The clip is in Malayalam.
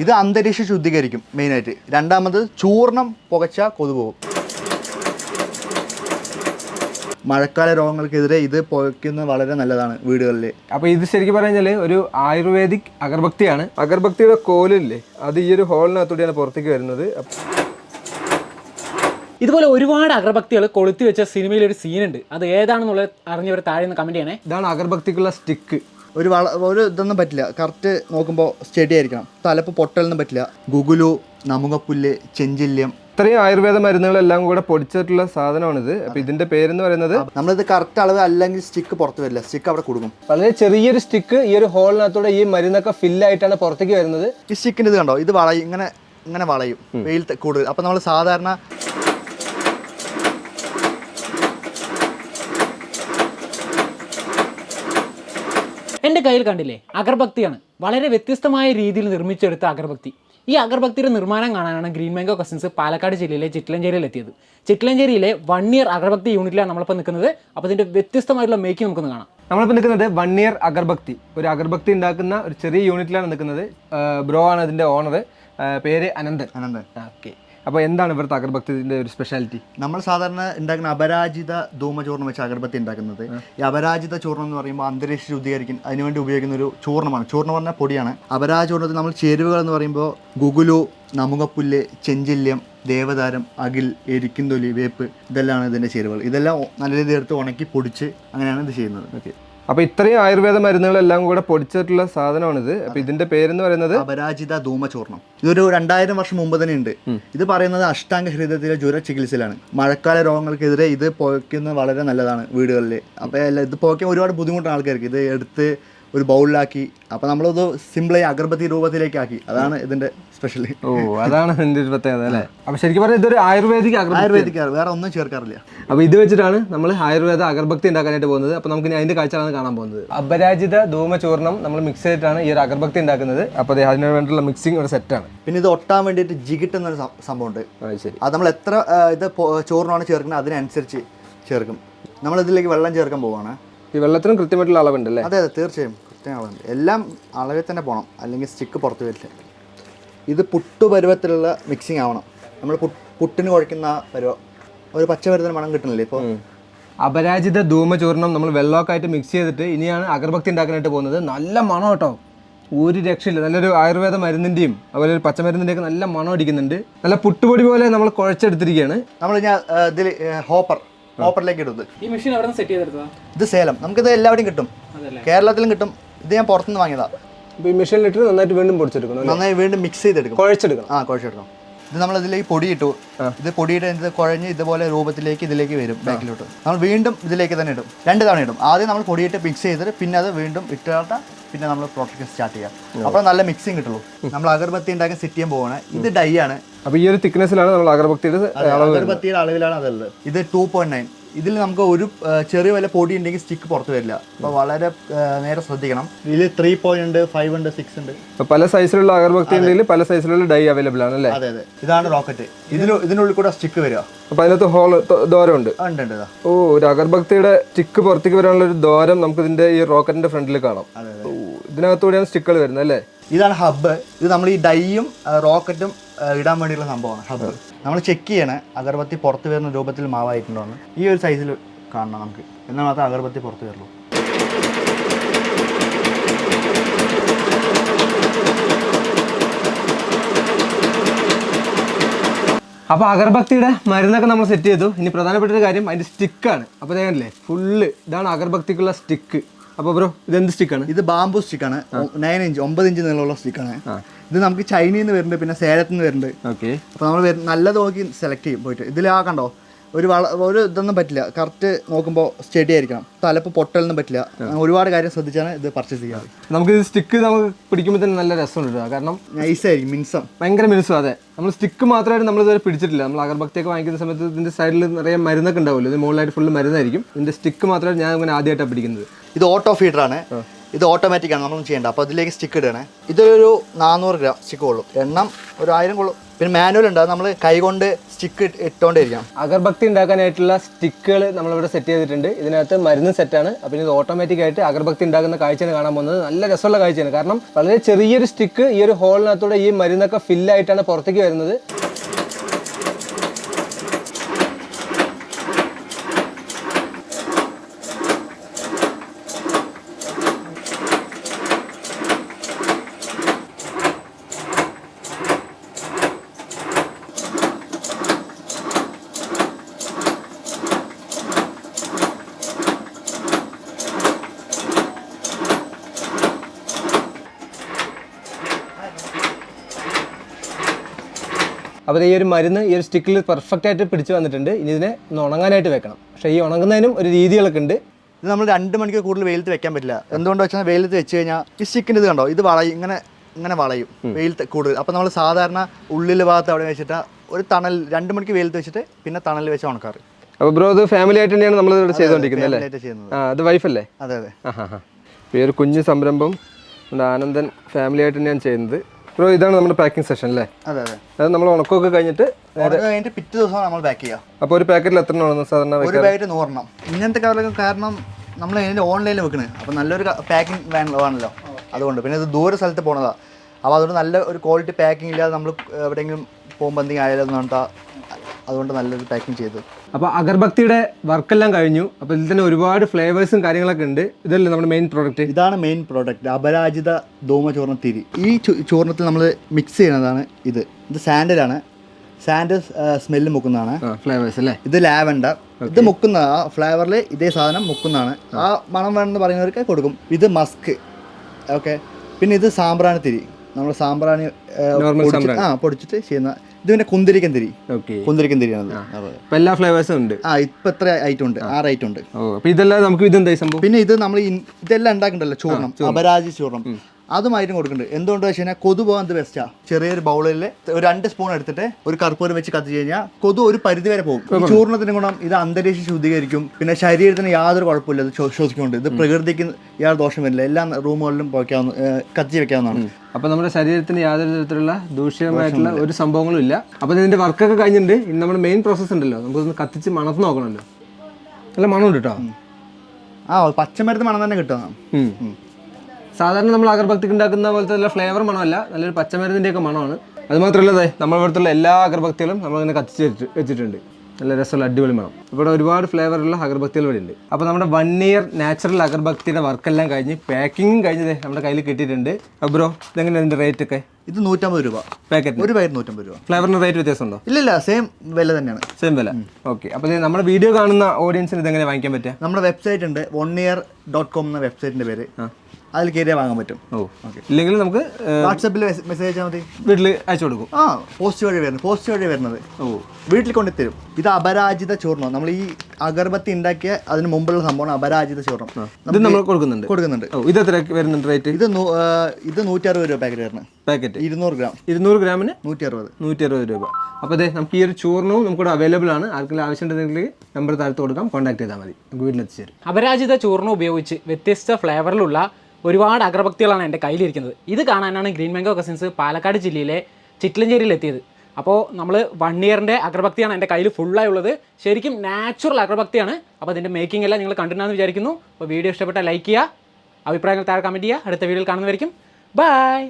ഇത് അന്തരീക്ഷം ശുദ്ധീകരിക്കും മെയിനായിട്ട്. രണ്ടാമത് ചൂർണം പുകച്ച കൊതുപോകും മഴക്കാല രോഗങ്ങൾക്കെതിരെ ഇത് പുകയ്ക്കുന്നത് വളരെ നല്ലതാണ് വീടുകളിൽ അപ്പോൾ ഇത് ശരിക്കും പറഞ്ഞാൽ ഒരു ആയുർവേദിക് അഗർഭക്തിയാണ്. അഗർഭക്തിയുടെ കോലില്ലേ? അത് ഈ ഒരു ഹോളിനകത്തൂടെയാണ് പുറത്തേക്ക് വരുന്നത്. ഇതുപോലെ ഒരുപാട് അഗർഭക്തികൾ കൊളുത്തി വെച്ച സിനിമയിൽ ഒരു സീനുണ്ട്. അത് ഏതാണെന്നുള്ളത് അറിഞ്ഞവർ താഴെ നിന്ന് കമന്റ് ചെയ്യണേ. ഇതാണ് അഗർഭക്തിക്കുള്ള സ്റ്റിക്ക്. ഒരു വള ഒരു ഇതൊന്നും പറ്റില്ല. കറക്റ്റ് നോക്കുമ്പോൾ സ്റ്റഡി ആയിരിക്കണം. തലപ്പ് പൊട്ടലൊന്നും പറ്റില്ല. ഗുഗുലു നമുകപ്പുല്ല് ചെഞ്ചില്യം. ഇത്രയും ആയുർവേദ മരുന്നുകളെല്ലാം കൂടെ പൊടിച്ചിട്ടുള്ള സാധനമാണിത്. അപ്പൊ ഇതിന്റെ പേരെന്ന് പറയുന്നത് നമ്മളിത് കറക്റ്റ് അളവ് അല്ലെങ്കിൽ സ്റ്റിക്ക് പുറത്ത് വരില്ല. സ്റ്റിക്ക് അവിടെ കൊടുക്കും. വളരെ ചെറിയൊരു സ്റ്റിക്ക് ഈ ഒരു ഹോളിനകത്തൂടെ ഈ മരുന്നൊക്കെ ഫില്ലായിട്ടാണ് പുറത്തേക്ക് വരുന്നത്. ഈ സ്റ്റിക്കിന്റെ ഇത് കണ്ടോ? ഇത് വളയും. ഇങ്ങനെ ഇങ്ങനെ വളയും. വെയിൽ കൂടുതൽ. അപ്പൊ നമ്മൾ സാധാരണ എന്റെ കയ്യിൽ കണ്ടില്ലേ? അഗർഭക്തിയാണ്. വളരെ വ്യത്യസ്തമായ രീതിയിൽ നിർമ്മിച്ചെടുത്ത അഗർഭക്തി. ഈ അഗർഭക്തിയുടെ നിർമ്മാണം കാണാനാണ് ഗ്രീൻ മാംഗോ കസിൻസ് പാലക്കാട് ജില്ലയിലെ ചിറ്റ്ലഞ്ചേരിയിൽ എത്തിയത് ചിറ്റ്ലഞ്ചേരിയിലെ വൺ ഇയർ അഗർഭക്തി യൂണിറ്റിലാണ് നമ്മളിപ്പോൾ നിൽക്കുന്നത്. അപ്പോൾ ഇതിന്റെ വ്യത്യസ്തമായിട്ടുള്ള മേക്കിംഗ് നമുക്കൊന്ന് കാണാം. നമ്മളിപ്പോൾ നിൽക്കുന്നത് വൺ ഇയർ അഗർഭക്തി. ഒരു അഗർഭക്തി ഉണ്ടാക്കുന്ന ഒരു ചെറിയ യൂണിറ്റിലാണ് നിൽക്കുന്നത്. ബ്രോ ആണ് അതിന്റെ ഓണർ പേര് അനന്തൻ. അനന്തൻ. ഓക്കെ അപ്പോൾ എന്താണ് ഇവിടുത്തെ അഗർഭക്തിന്റെ ഒരു സ്പെഷ്യാലിറ്റി നമ്മൾ സാധാരണ ഉണ്ടാക്കുന്ന അപരാജിത ധൂമചൂർണം വെച്ച് അഗർബത്തി ഉണ്ടാക്കുന്നത്. ഈ അപരാജിത ചൂർണം എന്ന് പറയുമ്പോൾ അന്തരീക്ഷം ശുദ്ധീകരിക്കും അതിനുവേണ്ടി ഉപയോഗിക്കുന്ന ഒരു ചൂർണമാണ് ചൂർണം പറഞ്ഞാൽ പൊടിയാണ്. അപരാജ ചൂർണത്തിൽ നമ്മൾ ചേരുവകൾ എന്ന് പറയുമ്പോൾ ഗുഗുലു നമുകപ്പുല്ല് ചെഞ്ചില്യം ദേവതാരം അകിൽ എരിക്കുംതൊലി വേപ്പ് ഇതെല്ലാമാണ് ഇതിന്റെ ചേരുവകൾ. ഇതെല്ലാം നല്ല രീതിയിൽ എടുത്ത് ഉണക്കി പൊടിച്ച് അങ്ങനെയാണ് ഇത് ചെയ്യുന്നത്. ഓക്കെ അപ്പോൾ ഇത്രയും ആയുർവേദ മരുന്നുകളെല്ലാം കൂടെ പൊടിച്ചിട്ടുള്ള സാധനമാണിത്. അപ്പോൾ ഇതിന്റെ പേരെന്ന് പറയുന്നത്? അപരാജിത ധൂമചൂർണം ഇതൊരു രണ്ടായിരം വർഷം മുമ്പ് തന്നെ ഉണ്ട്. ഇത് പറയുന്നത് അഷ്ടാംഗ ഹൃദയത്തിലെ ജ്വര ചികിത്സയിലാണ്. മഴക്കാല രോഗങ്ങൾക്കെതിരെ ഇത് പുകയ്ക്കുന്നത് വളരെ നല്ലതാണ് വീടുകളിൽ അപ്പോൾ ഇത് പുകയ്ക്കാൻ ഒരുപാട് ബുദ്ധിമുട്ടാണ് ആൾക്കാർക്ക് ഇത് എടുത്ത് ഒരു ബൗളിലാക്കി. അപ്പോൾ നമ്മളത് സിമ്പിളായി അഗർബത്തി രൂപത്തിലേക്ക് ആക്കി അതാണ് ഇതിന്റെ സ്പെഷ്യലി ഓ അതാണ് എന്റെ ഒരു പ്രത്യേകത അല്ലേ? അപ്പോൾ ശരിക്കും പറഞ്ഞാൽ ഇതൊരു ആയുർവേദിക് ആയുർവേദിക് വേറെ ഒന്നും ചേർക്കാറില്ല. അപ്പോൾ ഇത് വെച്ചിട്ടാണ് നമ്മൾ ആയുർവേദ അഗർഭക്തി ഉണ്ടാക്കാനായിട്ട് പോകുന്നത്. അപ്പോൾ നമുക്ക് അതിന്റെ കാഴ്ചയാണ് കാഴ്ചകളാണ് കാണാൻ പോകുന്നത്. അപരാജിത ധൂമചൂർണം നമ്മൾ മിക്സ് ചെയ്തിട്ടാണ് ഈ ഒരു അഗർഭക്തി ഉണ്ടാക്കുന്നത്. അപ്പോൾ അതിന് വേണ്ടിയുള്ള മിക്സിംഗ് ഒരു സെറ്റാണ് പിന്നെ ഇത് ഒട്ടാൻ വേണ്ടിയിട്ട് ജിഗിട്ട് എന്നൊരു സംഭവം സംഭവമുണ്ട്. ശരി. അത് നമ്മൾ എത്ര ഇത് ചോറിനാണ് ചേർക്കുന്നത്. അതിനനുസരിച്ച് ചേർക്കും. നമ്മൾ ഇതിലേക്ക് വെള്ളം ചേർക്കാൻ പോവാണ്. ഈ വെള്ളത്തിനും കൃത്യമായിട്ടുള്ള അളവുണ്ട് അല്ലേ? അതെ അതെ തീർച്ചയായും. കൃത്യം അളവുണ്ട് എല്ലാം അളവിൽ തന്നെ പോകണം അല്ലെങ്കിൽ സ്റ്റിക്ക് പുറത്ത് വരില്ല. ഇത് പുട്ടു പരുവത്തിലുള്ള മിക്സിങ് ആവണം. നമ്മൾ പുട്ടിന് കുഴക്കുന്ന പരുവം ഒരു പച്ച പരുവത്തിന് മണം കിട്ടണില്ലേ ഇപ്പോൾ അപരാജിത ധൂമചൂർണം നമ്മൾ വെള്ളമൊക്കെ ആയിട്ട് മിക്സ് ചെയ്തിട്ട് ഇനിയാണ് അഗർഭക്തി ഉണ്ടാക്കാനായിട്ട് പോകുന്നത്. നല്ല മണം കേട്ടോ. ഒരു രക്ഷയില്ല. നല്ലൊരു ആയുർവേദ മരുന്നിന്റെയും അതുപോലെ ഒരു പച്ചമരുന്നിന്റെയൊക്കെ നല്ല മണം അടിക്കുന്നുണ്ട്. നല്ല പുട്ടുപൊടി പോലെ നമ്മൾ കുഴച്ചെടുത്തിരിക്കുകയാണ്. നമ്മൾ ഞാൻ ഇതിൽ ഹോപ്പർ. ഹോപ്പറിലേക്ക് ഇടുന്നത്. ഈ മെഷീൻ അവിടെ നിന്ന് സെറ്റ് ചെയ്തെടുത്തതാ? ഇത് സേലം. നമുക്കിത് എല്ലാവിടെയും കിട്ടും. കേരളത്തിലും കിട്ടും. ഇത് ഞാൻ പുറത്തുനിന്ന് വാങ്ങിയതാണ് അപ്പോൾ ഈ മെഷീനിലിട്ട് നന്നായിട്ട് വീണ്ടും പൊടിച്ചെടുക്കണം നന്നായി വീണ്ടും മിക്സ് ചെയ്തെടുക്കും കുഴച്ചെടുക്കണം. ആ കുഴച്ചെടുക്കണം. ഇത് നമ്മൾ ഇതിലേക്ക് പൊടി ഇട്ടു ഇത് പൊടിയിട്ട് ഇത് കുഴഞ്ഞ് ഇതുപോലെ രൂപത്തിലേക്ക് ഇതിലേക്ക് വരും ബാക്കിലോട്ട്. നമ്മൾ വീണ്ടും ഇതിലേക്ക് തന്നെ ഇടും. രണ്ട് തവണ ഇടും. ആദ്യം നമ്മൾ പൊടിയിട്ട് മിക്സ് ചെയ്തിട്ട് പിന്നെ അത് വീണ്ടും ഇട്ടാട്ട പിന്നെ നമ്മൾ പ്രോട്ടക്ട് സ്റ്റാർട്ട് ചെയ്യാം. അപ്പോൾ നല്ല മിക്സിങ് കിട്ടുള്ളൂ. നമ്മൾ അഗർബത്തി ഉണ്ടാക്കാൻ സെറ്റ് ചെയ്യാൻ പോവാണ്. ഇത് ഡൈ ആണ്. അപ്പോൾ ഈ ഒരു തിക്നെസ്സിലാണ് നമ്മൾ അഗർബത്തിയുടെ അഗർബത്തിയുടെ അളവിലാണ് അതുള്ളത് ഇത് ടു പോയിന്റ് നയൻ ഇതിൽ നമുക്ക് ഒരു ചെറിയ വല്ല പൊടി ഉണ്ടെങ്കിൽ സ്റ്റിക്ക് പുറത്ത് വരില്ല. അപ്പോൾ വളരെ നേരെ ശ്രദ്ധിക്കണം. ഇതിൽ ത്രീ പോയിന്റ് ഉണ്ട് ഫൈവ് ഉണ്ട് സിക്സ് ഉണ്ട്. അപ്പോൾ പല സൈസിലുള്ള അഗർഭക്തി ഉണ്ടെങ്കിൽ പല സൈസിലുള്ള ഡൈ അവൈലബിൾ ആണ് അല്ലേ? അതെ അതെ. ഇതാണ് റോക്കറ്റ് ഇതിന് ഇതിനുള്ളിൽ കൂടെ സ്റ്റിക്ക് വരിക. അപ്പൊ അതിനകത്ത് ഹോൾ ദോരമുണ്ട് ഉണ്ട്. ഉണ്ട് ഇതാ. ഓ ഒരു അഗർഭക്തിയുടെ സ്റ്റിക്ക് പുറത്തേക്ക് വരാനുള്ള ഒരു ദ്വാരം നമുക്ക് ഇതിന്റെ ഈ റോക്കറ്റിന്റെ ഫ്രണ്ടിൽ കാണാം. ഇതിനകത്തൂടെയാണ് സ്റ്റിക്കുകൾ വരുന്നത് അല്ലേ? ഇതാണ് ഹബ്ബ് ഇത് നമ്മൾ ഈ ഡൈയും റോക്കറ്റും ഇടാൻ വേണ്ടിയുള്ള സംഭവമാണ്. ഹബ്ബ് നമ്മൾ ചെക്ക് ചെയ്യണേ അഗർബത്തി പുറത്ത് വരുന്ന രൂപത്തിൽ മാവായിട്ടുണ്ടോ എന്ന് ഈ ഒരു സൈസിൽ കാണണം നമുക്ക്. എന്നാൽ മാത്രം അഗർബത്തി പുറത്ത് വരുള്ളൂ. അപ്പോൾ അഗർഭക്തിയുടെ മരുന്നൊക്കെ നമ്മൾ സെറ്റ് ചെയ്തു. ഇനി പ്രധാനപ്പെട്ട ഒരു കാര്യം അതിന്റെ സ്റ്റിക്കാണ് അപ്പോൾ അതേ ഫുള്ള് ഇതാണ് അഗർഭക്തിക്കുള്ള സ്റ്റിക്ക് അപ്പോൾ ബ്രോ ഇത് ഇതെന്ത് സ്റ്റിക്കാണ്? ഇത് ബാംബു സ്റ്റിക്കാണ്. നയൻ ഇഞ്ച് ഒമ്പത് ഇഞ്ച് നീളമുള്ള സ്റ്റിക്കാണ്. ഇത് നമുക്ക് ചൈനയിൽ നിന്ന് വരുന്നുണ്ട് പിന്നെ സേലത്തിൽ നിന്ന് വരുന്നുണ്ട്. ഓക്കെ. അപ്പോൾ നമ്മൾ നല്ലത് നോക്കി സെലക്ട് ചെയ്യും പോയിട്ട്. ഇതിൽ ആ കണ്ടോ? ഒരു വള ഒരു ഇതൊന്നും പറ്റില്ല. കറക്റ്റ് നോക്കുമ്പോൾ സ്റ്റഡി ആയിരിക്കണം. തലപ്പ് പൊട്ടലൊന്നും പറ്റില്ല. അങ്ങനെ ഒരുപാട് കാര്യം ശ്രദ്ധിച്ചാണ് ഇത് പർച്ചേസ് ചെയ്യാറ്. നമുക്ക് ഇത് സ്റ്റിക്ക് നമുക്ക് പിടിക്കുമ്പോൾ തന്നെ നല്ല രസമുണ്ട് ഉണ്ട് കാരണം നൈസായിരിക്കും മിൻസം ഭയങ്കര മിനുസും അതെ. നമ്മൾ സ്റ്റിക്ക് മാത്രമായിട്ട് നമ്മൾ ഇതുവരെ പിടിച്ചിട്ടില്ല. നമ്മൾ അഗർബക്തിയൊക്കെ വാങ്ങിക്കുന്ന സമയത്ത് ഇതിന്റെ സൈഡിൽ നിറയെ മരുന്നൊക്കെ ഉണ്ടാവില്ല ഇത് മുകളിലായിട്ട് ഫുള്ള് മരുന്നായിരിക്കും. ഇതിന്റെ സ്റ്റിക്ക് മാത്രമായിട്ട് ഞാൻ ഇങ്ങനെ ആദ്യമായിട്ടാണ് പിടിക്കുന്നത്. ഇത് ഓട്ടോ ഫീഡറാണ് ഇത് ഓട്ടോമാറ്റിക് ആണ്. നമ്മളൊന്നും ചെയ്യേണ്ട. അപ്പോൾ അതിലേക്ക് സ്റ്റിക്ക് ഇടുകയാണ് ഇതൊരു നാനൂറ് ഗ്രാം സ്റ്റിക്ക് കൊള്ളും എണ്ണം ഒരു ആയിരം കൊള്ളും. പിന്നെ മാനുവൽ ഉണ്ട്. അത് നമ്മൾ കൈകൊണ്ട് സ്റ്റിക്ക് ഇട്ടുകൊണ്ടിരിക്കാം അഗർബക്തി ഉണ്ടാക്കാനായിട്ടുള്ള സ്റ്റിക്കുകൾ നമ്മളിവിടെ സെറ്റ് ചെയ്തിട്ടുണ്ട്. ഇതിനകത്ത് മരുന്ന് സെറ്റാണ് അപ്പോൾ ഇത് ഓട്ടോമാറ്റിക് ആയിട്ട് അഗർബക്തി ഉണ്ടാക്കുന്ന കാഴ്ചയാണ് കാണാൻ പോകുന്നത്. നല്ല രസമുള്ള കാഴ്ചയാണ്. കാരണം വളരെ ചെറിയൊരു സ്റ്റിക്ക് ഈ ഒരു ഹോളിനകത്തൂടെ ഈ മരുന്നൊക്കെ ഫില്ലായിട്ടാണ് പുറത്തേക്ക് വരുന്നത്. അപ്പോൾ ഈ ഒരു മരുന്ന് ഈ ഒരു സ്റ്റിക്കിൽ പെർഫെക്റ്റ് ആയിട്ട് പിടിച്ചു വന്നിട്ടുണ്ട്. ഇനി ഇതിനെ ഒന്ന് ഉണങ്ങാനായിട്ട് വെക്കണം. പക്ഷേ ഈ ഉണങ്ങുന്നതിനും ഒരു രീതികളൊക്കെ ഉണ്ട്. ഇത് നമ്മൾ രണ്ട് മണിക്കൂർ കൂടുതൽ വെയിലത്ത് വെക്കാൻ പറ്റില്ല. എന്തുകൊണ്ട് വെച്ചാൽ വെയിലത്ത് വെച്ച് കഴിഞ്ഞാൽ ഈ സ്റ്റിക്കിന്റെ ഇത് കണ്ടോ? ഇത് വളയും ഇങ്ങനെ ഇങ്ങനെ വളയും വെയിലത്ത് കൂടുതൽ. അപ്പോൾ നമ്മൾ സാധാരണ ഉള്ളിൽ ഭാഗത്ത് അവിടെ വെച്ചിട്ട് ഒരു തണൽ രണ്ട് മണിക്ക് വെയിലത്ത് വെച്ചിട്ട് പിന്നെ തണൽ വെച്ച് ഉണക്കാറ്. അപ്പോൾ ബ്രോ ഇത് ഫാമിലി ആയിട്ട് തന്നെയാണ് നമ്മൾ ഇവിടെ ചെയ്തുകൊണ്ടിരിക്കുന്നത് അല്ലേ? ആ അത് വൈഫല്ലേ അതെ അതെ. ഈ ഒരു കുഞ്ഞു സംരംഭം നമ്മുടെ ആനന്ദൻ ഫാമിലി ആയിട്ട് തന്നെയാണ് ചെയ്യുന്നത്. ബ്രോ ഇതാണ് നമ്മുടെ പാക്കിംഗ് സെഷൻ അല്ലേ അതെ അതെ. അത് നമ്മൾ ഉണക്കമൊക്കെ കഴിഞ്ഞിട്ട് കഴിഞ്ഞിട്ട് പിറ്റേ ദിവസമാണ് നമ്മൾ പാക്ക് ചെയ്യുക. അപ്പോൾ ഒരു പാക്കറ്റിൽ എത്ര എണ്ണം സാധാരണ ഒരു പാക്കറ്റ് നൂറെണ്ണം. ഇങ്ങനത്തെ കവറൊക്കെ കാരണം നമ്മൾ ഇതിന്റെ ഓൺലൈനിൽ വെക്കണേ. അപ്പോൾ നല്ലൊരു പാക്കിംഗ് വേണമല്ലോ അതുകൊണ്ട്. പിന്നെ ഇത് ദൂര സ്ഥലത്ത് പോണതാണ് അപ്പോൾ അതുകൊണ്ട് നല്ല ഒരു ക്വാളിറ്റി പാക്കിംഗ് ഇല്ലാതെ നമ്മൾ എവിടെയെങ്കിലും പോകുമ്പോൾ എന്തെങ്കിലും ആയാലും പറഞ്ഞിട്ടാ അതുകൊണ്ട് നല്ലൊരു പാക്കിംഗ് ചെയ്തത് അപ്പോൾ അഗർബക്തിയുടെ വർക്കെല്ലാം കഴിഞ്ഞു. അപ്പോൾ ഇതിൽ തന്നെ ഒരുപാട് ഫ്ലേവേഴ്സും കാര്യങ്ങളൊക്കെ ഉണ്ട്. ഇതല്ലേ നമ്മുടെ മെയിൻ പ്രോഡക്റ്റ് ഇതാണ് മെയിൻ പ്രോഡക്റ്റ് അപരാജിത ധൂമ ചൂർണത്തിരി ഈ ചോർണത്തിൽ നമ്മൾ മിക്സ് ചെയ്യുന്നതാണ് ഇത്. ഇത് സാൻഡലാണ് സാൻഡ് സ്മെല്ല് മുക്കുന്നതാണ്. ഫ്ലേവേഴ്സ് അല്ലേ? ഇത് ലാവൻഡർ. ഇത് മുക്കുന്ന ആ ഫ്ലേവറിൽ ഇതേ സാധനം മുക്കുന്നതാണ്. ആ മണം വേണമെന്ന് പറയുന്നവർക്ക് കൊടുക്കും. ഇത് മസ്ക് ഓക്കെ പിന്നെ ഇത് സാമ്പ്രാണി തിരി. നമ്മൾ സാമ്പ്രാണി. ആ പൊടിച്ചിട്ട് ചെയ്യുന്ന ഇത് പിന്നെ കുന്തിരിക്കൻ തിരി കുന്തിരിക്കൻ തിരിയാണ് എല്ലാ ഫ്ലേവേഴ്സും ഉണ്ട്. ആ ഇപ്പൊ എത്ര ഐറ്റം ഉണ്ട്. ആറ് ഐറ്റം ഉണ്ട്. ഓ ഇതെല്ലാം നമുക്ക് ഇതെന്തായി സംഭവം? പിന്നെ ഇത് നമ്മൾ ഇതെല്ലാം ഉണ്ടാക്കണ്ടല്ലോ ചൂർണം അപരാജി ചൂർണം അതുമായിട്ടും കൊടുക്കുന്നുണ്ട്. എന്തുകൊണ്ട് വെച്ച് കഴിഞ്ഞാൽ കൊതു പോകാൻ ബെസ്റ്റാ ചെറിയൊരു ബൗളിൽ ഒരു രണ്ട് സ്പൂൺ എടുത്തിട്ട് ഒരു കർപ്പൂരം വെച്ച് കത്തിച്ച് കഴിഞ്ഞാൽ കൊതു ഒരു പരിധി വരെ പോകും. ചൂർണത്തിന് ഗുണം ഇത് അന്തരീക്ഷം ശുദ്ധീകരിക്കും. പിന്നെ ശരീരത്തിന് യാതൊരു കുഴപ്പമില്ല ഇത് ശ്വസിക്കൊണ്ട് ശ്വസിക്കുന്നുണ്ട്. ഇത് പ്രകൃതിക്ക് യാതൊരു ദോഷം വരില്ല. എല്ലാ റൂമുകളിലും പോയിക്കാവുന്ന കത്തി കത്തിച്ച് വെക്കാവുന്നതാണ് അപ്പോൾ നമ്മുടെ ശരീരത്തിന് യാതൊരു തരത്തിലുള്ള ദൂഷ്യമായിട്ടുള്ള ഒരു സംഭവങ്ങളും ഇല്ല. അപ്പോൾ ഇതിന്റെ വർക്കൊക്കെ കഴിഞ്ഞിട്ടുണ്ട്. ഇനി നമ്മുടെ മെയിൻ പ്രോസസ് ഉണ്ടല്ലോ. നമുക്കൊന്ന് കത്തിച്ച് മണത്ത് നോക്കണമല്ലോ. നല്ല മണമുണ്ട് കേട്ടോ ആ പച്ചമരത്ത് മണം തന്നെ കിട്ടും. സാധാരണ നമ്മൾ അഗർബക്തിക്ക് ഉണ്ടാക്കുന്ന പോലത്തെ നല്ല ഫ്ലേവർ മണമല്ല നല്ലൊരു പച്ചമരുന്നിന്റെയൊക്കെ മണമാണ്. അതുമാത്രമല്ല അതെ നമ്മുടെ ഇവിടുത്തെ എല്ലാ അഗർബക്തികളും നമ്മളിങ്ങനെ കത്തിച്ച് വെച്ച് വെച്ചിട്ടുണ്ട്. നല്ല രസമുള്ള അടിപൊളി മണം. ഇവിടെ ഒരുപാട് ഫ്ലേവറുള്ള അഗർബക്തികൾ ഇവിടെ ഉണ്ട്. അപ്പോൾ നമ്മുടെ വൺ ഇയർ നാച്ചുറൽ അഗർബക്തിയുടെ വർക്കെല്ലാം കഴിഞ്ഞ് പാക്കിങ്ങും കഴിഞ്ഞത് നമ്മുടെ കയ്യിൽ കിട്ടിയിട്ടുണ്ട്. ബ്രോ ഇതെങ്ങനെ ഇതിന്റെ റേറ്റ് ഒക്കെ? ഇത് നൂറ്റമ്പത് രൂപ. പാക്കറ്റ് ഒരു പാക്കറ്റ് നൂറ്റമ്പത് രൂപ. ഫ്ലേവറിന് റേറ്റ് വ്യത്യാസമുണ്ടോ? ഇല്ല സെയിം വില തന്നെയാണ്. സെയിം വില. ഓക്കെ അപ്പോൾ നമ്മുടെ വീഡിയോ കാണുന്ന ഓഡിയൻസിന് ഇതെങ്ങനെ വാങ്ങിക്കാൻ പറ്റുക? നമ്മുടെ വെബ്സൈറ്റ് ഉണ്ട് വൺ ഇയർ ഡോട്ട് കോം എന്ന വെബ്സൈറ്റിന്റെ പേര്. അതിൽ കയറിയാൽ വാങ്ങാൻ പറ്റും. ഓ. ഇല്ലെങ്കിൽ നമുക്ക് വാട്സപ്പിൽ മെസ്സേജ് അയച്ചാൽ മതി. വീട്ടിൽ അയച്ചു കൊടുക്കും. ആ പോസ്റ്റ് വഴി വരുന്നത് പോസ്റ്റ് വഴി വരുന്നത്. ഓ. വീട്ടിൽ കൊണ്ടുത്തരും ഇത് അപരാജിത ചൂർണം നമ്മൾ ഈ അഗർബത്തി ഉണ്ടാക്കിയ അതിന് മുമ്പുള്ള സംഭവമാണ് അപരാജിത ചൂർണം ഇത് നമ്മൾ കൊടുക്കുന്നുണ്ട്. കൊടുക്കുന്നുണ്ട്. ഓ ഇത് എത്ര വരുന്നുണ്ട് റേറ്റ് ഇത് ഇത് നൂറ്റി അറുപത് രൂപ പാക്കറ്റ് വരുന്നത്. പാക്കറ്റ് ഇരുന്നൂറ് ഗ്രാം ഇരുന്നൂറ് ഗ്രാമിന് നൂറ്റി അറുപത് നൂറ്റി അറുപത് രൂപ. അപ്പോൾ അതെ നമുക്ക് ഈ ഒരു ചൂർണവും നമുക്കിവിടെ അവൈലബിൾ ആണ്. ആർക്കെങ്കിലും ആവശ്യമുണ്ടെങ്കിൽ നമ്പർ താഴത്ത് കൊടുക്കാം. കോൺടാക്ട് ചെയ്താൽ മതി. നമുക്ക് വീട്ടിലെത്തിച്ച് തരും. അപരാജിത ചൂർണം ഉപയോഗിച്ച് വ്യത്യസ്ത ഫ്ലേവറിലുള്ള ഒരുപാട് അഗ്രഭക്തികളാണ് എന്റെ കയ്യിലിരിക്കുന്നത്. ഇത് കാണാനാണ് ഗ്രീൻ മാംഗോ കസിൻസ് പാലക്കാട് ജില്ലയിലെ ചിറ്റ്ലഞ്ചേരിയിൽ എത്തിയത് അപ്പോൾ നമ്മൾ വൺ ഇയറിന്റെ അഗ്രഭക്തിയാണ് എന്റെ കയ്യിൽ ഫുള്ളായി ഉള്ളത്. ശരിക്കും നാച്ചുറൽ അഗ്രഭക്തിയാണ്. അപ്പോൾ അതിന്റെ മേക്കിംഗ് എല്ലാം നിങ്ങൾ കണ്ടിട്ടുണ്ടെന്ന് വിചാരിക്കുന്നു. അപ്പോൾ വീഡിയോ ഇഷ്ടപ്പെട്ടാൽ ലൈക്ക് ചെയ്യുക. അഭിപ്രായങ്ങൾ താഴെ കമന്റ് ചെയ്യുക. അടുത്ത വീഡിയോയിൽ കാണുന്നതായിരിക്കും ബൈ